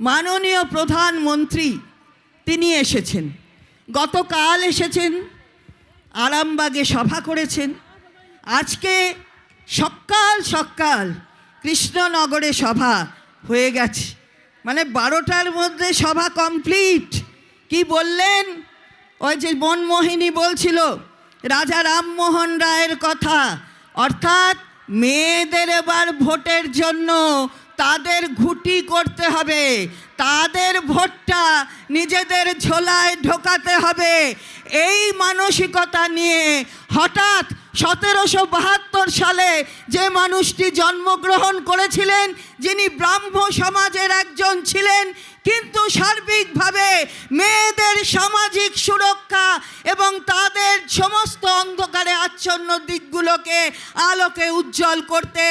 মাননীয় প্রধানমন্ত্রী, তিনি এসেছেন। গতকাল এসেছেন, আরামবাগে সভা করেছেন। আজকে সকাল সকাল কৃষ্ণনগরে সভা হয়ে গেছে। মানে বারোটার মধ্যে সভা কমপ্লিট। কি বললেন? ওই যে মনমোহিনী বলছিল, রাজা রামমোহন রায়ের কথা। অর্থাৎ মেয়েদের এবার ভোটের জন্য তাদের ঘুটি করতে হবে। তাদের ভোটটা নিজেদের ঝোলায় ঢোকাতে হবে। এই মানসিকতা নিয়ে হঠাৎ সতেরোশো বাহাত্তর সালে যে মানুষটি জন্মগ্রহণ করেছিলেন, যিনি ব্রাহ্ম সমাজের একজন ছিলেন, কিন্তু সার্বিকভাবে মেয়েদের সামাজিক সুরক্ষা এবং তাদের সমস্ত অন্ধকারে আচ্ছন্ন দিকগুলোকে আলোকে উজ্জ্বল করতে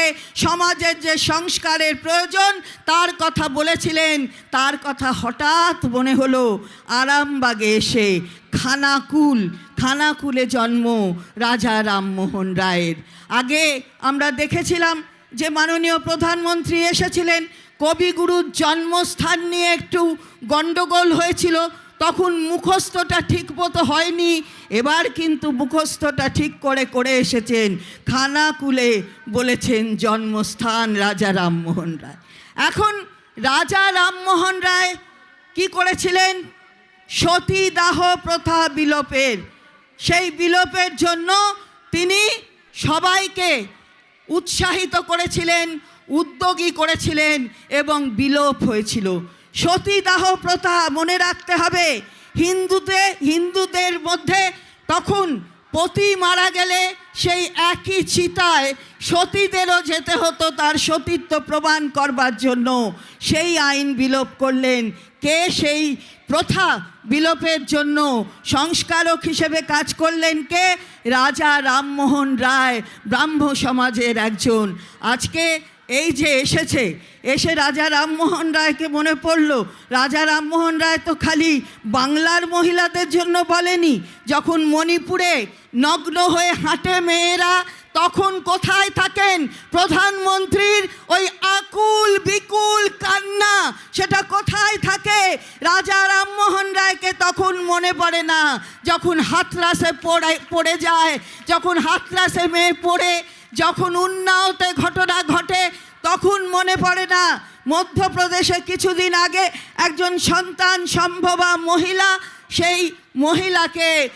সমাজের যে সংস্কারের প্রয়োজন, তার কথা বলেছিলেন। তার কথা হঠাৎ মনে হলো, আরামবাগে এসে খানাকুল, খানাকুলে জন্ম রাজা রামমোহন রায়ের। আগে আমরা দেখেছিলাম যে মাননীয় প্রধানমন্ত্রী এসেছিলেন কবিগুরুর জন্মস্থান নিয়ে একটু গণ্ডগোল হয়েছিল, তখন মুখস্থটা ঠিক মতো হয়নি, এবার কিন্তু মুখস্থটা ঠিক করে করে এসেছেন, খানাকুলে বলেছেন জন্মস্থান রাজা রামমোহন রায়। এখন রাজা রামমোহন রায় কি করেছিলেন? সতীদাহ প্রথা বিলোপের সেই বিলোপের জন্য তিনি সবাইকে উৎসাহিত করেছিলেন, উদ্যোগী করেছিলেন এবং বিলোপ হয়েছিল। সতীদাহ প্রথা মনে রাখতে হবে, হিন্দুতে, হিন্দুদের মধ্যে তখন পতি মারা গেলে সেই একই চিতায় সতীদেরও যেতে হতো তার সতীত্ব প্রমাণ করবার জন্য। সেই আইন বিলোপ করলেন। কে সেই প্রথা বিলোপের জন্য সংস্কারক হিসেবে কাজ করলেন কে? রাজা রামমোহন রায়, ব্রাহ্ম সমাজের একজন। আজকে এই যে এসেছে, এসে রাজা রামমোহন রায়কে মনে পড়ল, রাজা রামমোহন রায় তো খালি বাংলার মহিলাদের জন্য বলেনি, যখন মণিপুরে নগ্ন হয়ে হাঁটে মেয়েরা, তখন কোথায় থাকেন প্রধানমন্ত্রীর যখন হাতরাসে পড়ে পড়ে যায়, যখন হাতরাসে মেয়ে পড়ে, যখন উন্নাওতে ঘটনা ঘটে, তখন মনে পড়ে না, মধ্যপ্রদেশে কিছুদিন আগে একজন সন্তান সম্ভবা মহিলা, সেই মহিলাকে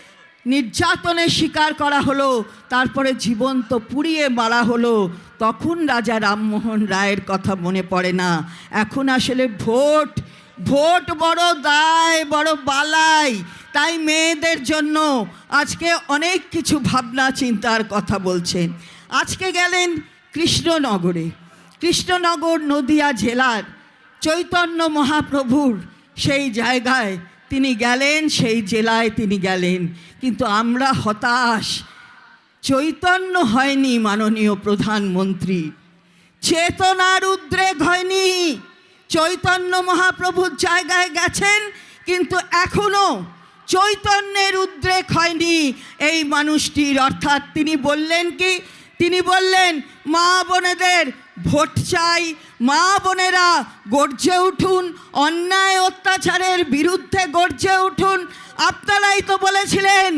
নির্যাতনের শিকার করা হলো, তারপরে জীবন্ত পুড়িয়ে মারা হলো। তখন রাজা রামমোহন রায়ের কথা মনে পড়ে না। এখন আসলে ভোট ভোট বড় দায়, বড় বালাই। তাই মেয়েদের জন্য আজকে অনেক কিছু ভাবনা, চিন্তার কথা বলছেন। আজকে গেলেন কৃষ্ণনগরে। কৃষ্ণনগর নদিয়া জেলার চৈতন্য মহাপ্রভুর সেই জায়গায় তিনি গেলেন, সেই জেলায় তিনি গেলেন। কিন্তু আমরা হতাশ। চৈতন্য হয়নি মাননীয় প্রধানমন্ত্রী। চেতনার উদ্রেক হয়নি চৈতন্য মহাপ্রভুর জায়গায় গেছেন, কিন্তু এখনও চৈতন্যের উদ্রেক হয়নি এই মানুষটির। অর্থাৎ তিনি বললেন কি? তিনি বললেন, মা বোনেদের ভোট চাই। মা বোনেরা, গর্জে উঠুন। অন্যায় অত্যাচারের বিরুদ্ধে গর্জে উঠুন। আপনারাই তো বলেছিলেন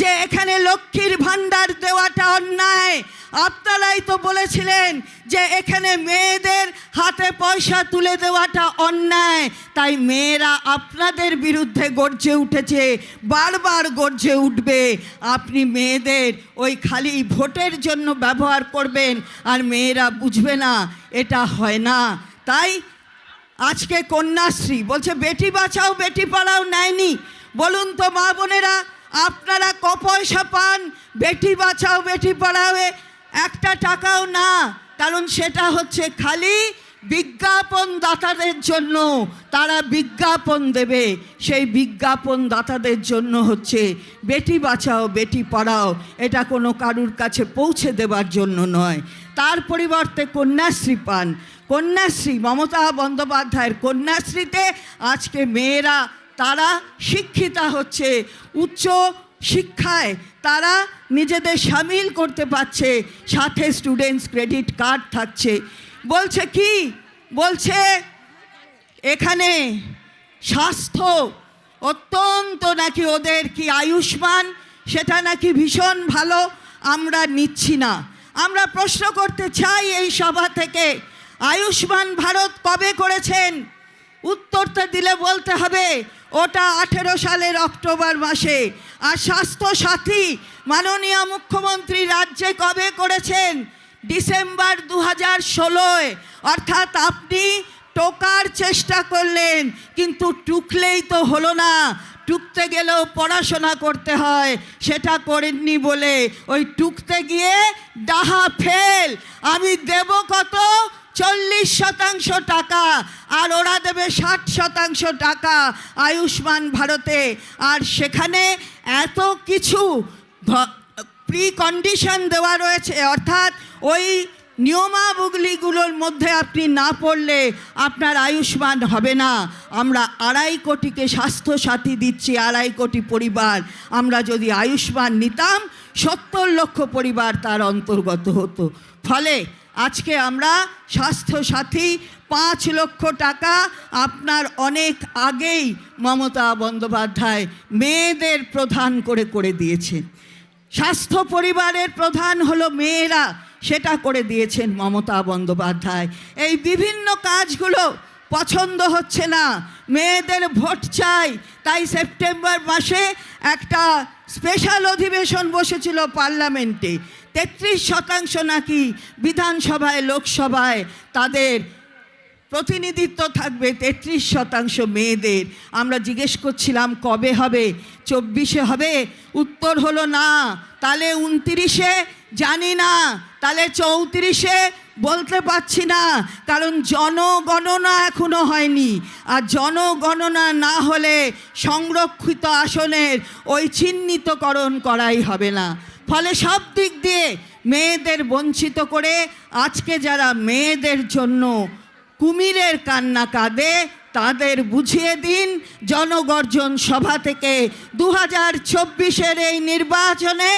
যে এখানে লক্ষ্মীর ভাণ্ডার দেওয়াটা অন্যায়। আপনারাই তো বলেছিলেন যে এখানে মেয়েদের হাতে পয়সা তুলে দেওয়াটা অন্যায়। তাই মেয়েরা আপনাদের বিরুদ্ধে গর্জে উঠেছে, বারবার গর্জে উঠবে। আপনি মেয়েদের ওই খালি ভোটের জন্য ব্যবহার করবেন আর মেয়েরা বুঝবে না এটা হয় না। তাই আজকে কন্যাশ্রী বলছে, বেটি বাঁচাও, বেটি পড়াও, নেয়নি। বলুন তো মা বোনেরা, আপনারা ক পয়সা পান? বেটি বাঁচাও, বেটি পড়াওয়ে একটা টাকাও না। কারণ সেটা হচ্ছে খালি বিজ্ঞাপন দাতাদের জন্য তারা বিজ্ঞাপন দেবে। সেই বিজ্ঞাপন দাতাদের জন্য হচ্ছে বেটি বাঁচাও, বেটি পড়াও। এটা কোনো কারুর কাছে পৌঁছে দেবার জন্য নয়। তার পরিবর্তে কন্যাশ্রী পান। কন্যাশ্রী, মমতা বন্দ্যোপাধ্যায়ের কন্যাশ্রীতে আজকে মেয়েরা, তারা শিক্ষিতা হচ্ছে। উচ্চ শিক্ষায় তারা নিজেদের সামিল করতে পারছে। সাথে স্টুডেন্টস ক্রেডিট কার্ড থাকছে। বলছে কি? বলছে, এখানে স্বাস্থ্য অত্যন্ত নাকি ওদের কি আয়ুষ্মান? সেটা নাকি ভীষণ ভালো, আমরা নিচ্ছি না। আমরা প্রশ্ন করতে চাই এই সভা থেকে, আয়ুষ্মান ভারত কবে করেছেন? উত্তরটা দিলে বলতে হবে, ওটা আঠেরো সালের অক্টোবর মাসে। আর স্বাস্থ্য সাথী মাননীয় মুখ্যমন্ত্রী রাজ্যে কবে করেছেন? ডিসেম্বর দু হাজার ষোলোয়। অর্থাৎ আপনি টোকার চেষ্টা করলেন, কিন্তু টুকলেই তো হলো না। টুকতে গেলেও পড়াশোনা করতে হয়, সেটা করেননি বলে। ওই টুকতে গিয়ে ডাহা ফেল। আমি দেব কত? চল্লিশ শতাংশ টাকা। আর ওরা দেবে ষাট শতাংশ টাকা আয়ুষ্মান ভারতে। আর সেখানে এত কিছু প্রি কন্ডিশন দেওয়া রয়েছে, অর্থাৎ ওই নিয়মাবলীগুলোর মধ্যে আপনি না পড়লে আপনার আয়ুষ্মান হবে না। আমরা আড়াই কোটিকে স্বাস্থ্যসাথী দিচ্ছি, আড়াই কোটি পরিবার। আমরা যদি আয়ুষ্মান নিতাম, সত্তর লক্ষ পরিবার তার অন্তর্গত হতো। ফলে আজকে আমরা স্বাস্থ্যসাথী পাঁচ লক্ষ টাকা আপনার অনেক আগেই মমতা বন্দ্যোপাধ্যায় মেয়েদের প্রধান করে করে দিয়েছেন। স্বাস্থ্য পরিবারের প্রধান হলো মেয়েরা। সেটা করে দিয়েছেন মমতা বন্দ্যোপাধ্যায়। এই বিভিন্ন কাজগুলো পছন্দ হচ্ছে না। মেয়েদের ভোট চাই। তাই সেপ্টেম্বর মাসে একটা স্পেশাল অধিবেশন বসেছিল পার্লামেন্টে। তেত্রিশ শতাংশ নাকি বিধানসভায়, লোকসভায় তাদের প্রতিনিধিত্ব থাকবে তেত্রিশ শতাংশ মেয়েদের। আমরা জিজ্ঞেস করছিলাম, কবে হবে? চব্বিশে হবে? উত্তর হলো না। তাহলে উনতিরিশে? জানি না। তাহলে চৌত্রিশে? বলতে পারছি না। কারণ জনগণনা এখনও হয়নি। আর জনগণনা না হলে সংরক্ষিত আসনের ওই চিহ্নিতকরণ করাই হবে না। ফলে সব দিক দিয়ে মেয়েদের বঞ্চিত করে আজকে যারা মেয়েদের জন্য কুমিরের কান্না কাঁদে, তাদের বুঝিয়ে দিন জনগর্জন সভা থেকে। দু হাজার চব্বিশের এই নির্বাচনে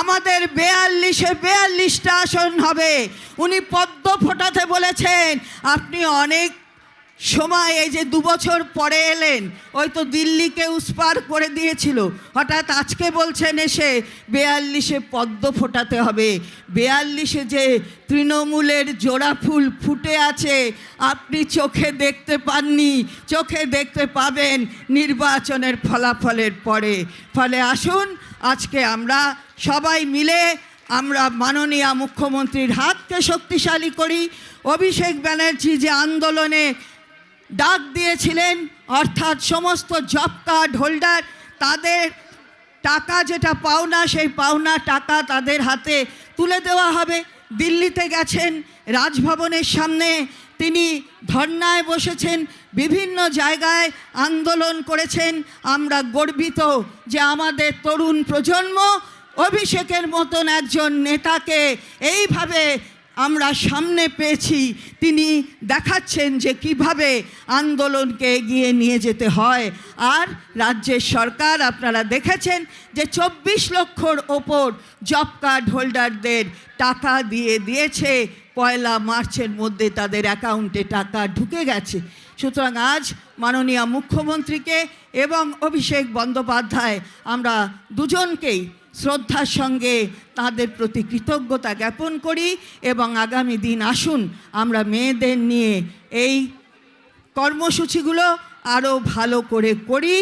আমাদের বেয়াল্লিশে বেয়াল্লিশটা আসন হবে। উনি পদ্ম ফোটাতে বলেছেন, আপনি অনেক সময় এই যে দুবছর পরে এলেন, ওই তো দিল্লিকে উস্পার করে দিয়েছিল। হঠাৎ আজকে বলছেন এসে বেয়াল্লিশে পদ্ম ফোটাতে হবে। বেয়াল্লিশে যে তৃণমূলের জোড়া ফুল ফুটে আছে, আপনি চোখে দেখতে পাননি, চোখে দেখতে পাবেন নির্বাচনের ফলাফলের পরে। ফলে আসুন, আজকে আমরা সবাই মিলে আমরা মাননীয় মুখ্যমন্ত্রীর হাতকে শক্তিশালী করি। অভিষেক ব্যানার্জি যে আন্দোলনে ডাক দিয়েছিলেন, অর্থাৎ সমস্ত জব কার্ড হোল্ডার, তাদের টাকা যেটা পাওনা, সেই পাওনা টাকা তাদের হাতে তুলে দেওয়া হবে। দিল্লিতে গেছেন রাজভবনের সামনে, তিনি ধর্নায় বসেছেন, বিভিন্ন জায়গায় আন্দোলন করেছেন। আমরা গর্বিত যে আমাদের তরুণ প্রজন্ম অভিষেকের মতন একজন নেতাকে এইভাবে আমরা সামনে পেয়েছি। তিনি দেখাচ্ছেন যে কীভাবে আন্দোলনকে এগিয়ে নিয়ে যেতে হয়। আর রাজ্যের সরকার, আপনারা দেখেছেন যে চব্বিশ লক্ষর ওপর জব কার্ড হোল্ডারদের টাকা দিয়ে দিয়েছে। পয়লা মার্চের মধ্যে তাদের অ্যাকাউন্টে টাকা ঢুকে গেছে। সুতরাং আজ মাননীয় মুখ্যমন্ত্রীকে এবং অভিষেক বন্দ্যোপাধ্যায়, আমরা দুজনকেই শ্রদ্ধার সঙ্গে তাদের প্রতি কৃতজ্ঞতা জ্ঞাপন করি এবং আগামী দিন আসুন আমরা মেয়েদের নিয়ে এই কর্মসূচিগুলো আরও ভালো করে করি।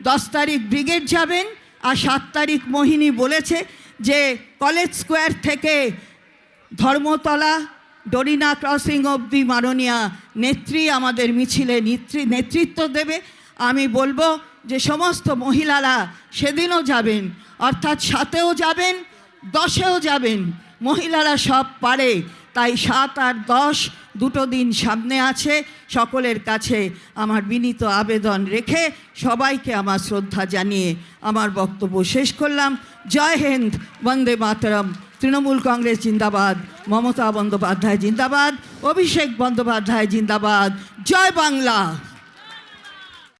দশ তারিখ ব্রিগেড যাবেন আর সাত তারিখ মোহিনী বলেছে যে কলেজ স্কোয়ার থেকে ধর্মতলা, ডরিনা ক্রসিং অবধি মাননীয়া নেত্রী আমাদের মিছিলে নেতৃত্ব দেবে। আমি বলব যে সমস্ত মহিলারা সেদিনও যাবেন, অর্থাৎ সাতেও যাবেন, দশেও যাবেন। মহিলারা সব পারে, তাই সাত আর দশ দুটো দিন সামনে আছে। সকলের কাছে আমার বিনীত আবেদন রেখে সবাইকে আমার শ্রদ্ধা জানিয়ে আমার বক্তব্য শেষ করলাম। জয় হিন্দ, বন্দে মাতরম। তৃণমূল কংগ্রেস জিন্দাবাদ, মমতা বন্দ্যোপাধ্যায় জিন্দাবাদ, অভিষেক বন্দ্যোপাধ্যায় জিন্দাবাদ। জয় বাংলা।